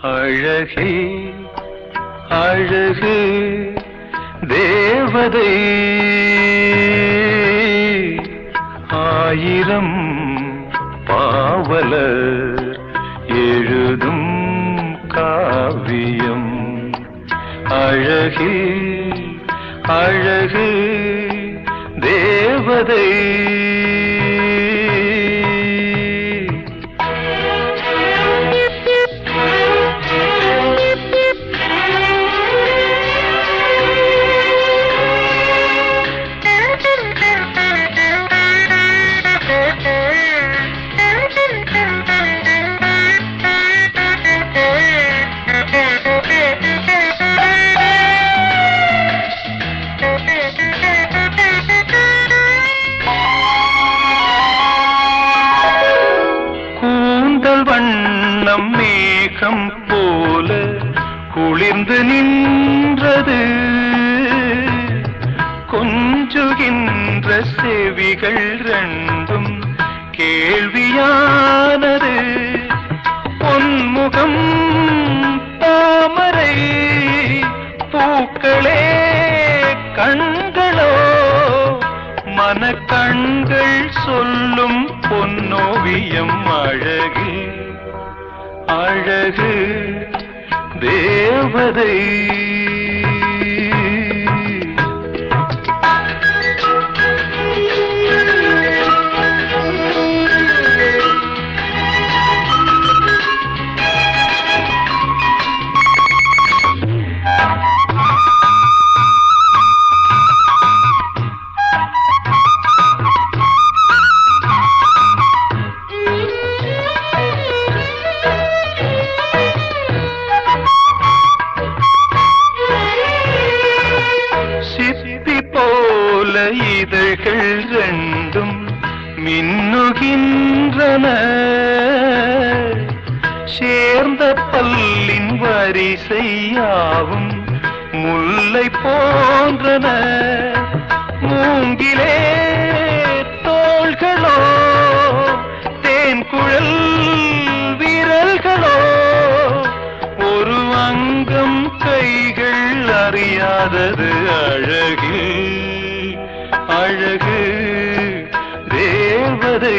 அழகே அழகு தேவதை. ஆயிரம் பாவல எழுதும் காவியம். அழகே அழகு தேவதை. போல குளிர்ந்து நின்றது. கொஞ்சுகின்ற செவிகள் ரெண்டும் கேள்வியானது. பொன்முகம் தாமரை பூக்களே கண்களோ. மனக்கண்கள் சொல்லும் பொன்னோவியம் அழகு. அழகு தேவதை. இதழ்கள் ரெண்டும் மின்னுகின்றன. சேர்ந்த பல்லின் வரிசையாவும் முல்லை போன்றன. மூங்கிலே தோள்களோ தேன்குழல் விரல்களோ ஒரு அங்கம் கைகள் அறியாதது அழகு அழகு தேவதை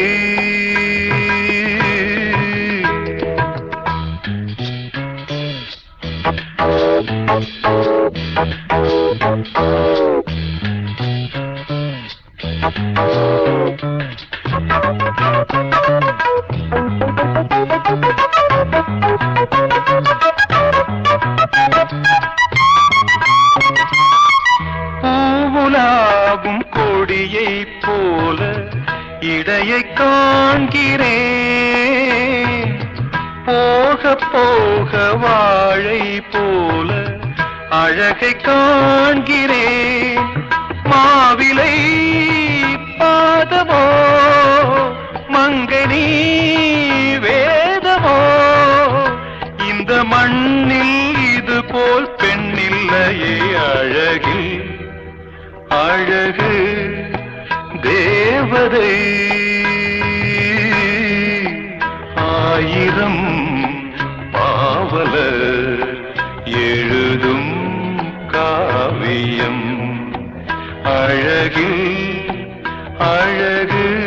பூவுலாகும் இடையை காண்கிறேன். போக போக வாழை போல அழகை காண்கிறேன். மாவிலை பாதமோ மங்கனி வேதமோ இந்த மண்ணில் இது போல் பெண்ணில்லையே அழகில். அழகு தே தேவதை. ஆயிரம் பாவல எழுதும் காவியம். அழகு அழகு